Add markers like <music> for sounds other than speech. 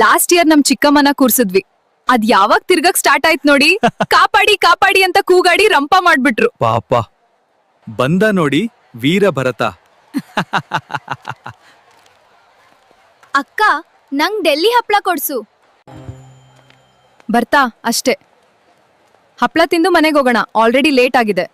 Last year ನಮ್ ಚಿಕ್ಕಮ್ಮನ ಕೂರ್ಸಿದ್ವಿ. ಅದ್ ಯಾವಾಗ ತಿರ್ಗಕ್ ಸ್ಟಾರ್ಟ್ ಆಯ್ತ್ ನೋಡಿ <laughs> ಕಾಪಾಡಿ ಕಾಪಾಡಿ ಅಂತ ಕೂಗಾಡಿ ರಂಪ ಮಾಡ್ಬಿಟ್ರು. ಪಾಪ. ಬಂದ ನೋಡಿ ವೀರ ಭರತ. <laughs> ಅಕ್ಕ ನಂಗ್ ಡೆಲ್ಲಿ ಹಪ್ಪಳ ಕೊಡ್ಸು. ಬರ್ತಾ ಅಷ್ಟೇ. ಹಪ್ಪಳ ತಿಂದು ಮನೆಗೆ ಹೋಗೋಣ. ಆಲ್ರೆಡಿ ಲೇಟ್ ಆಗಿದೆ.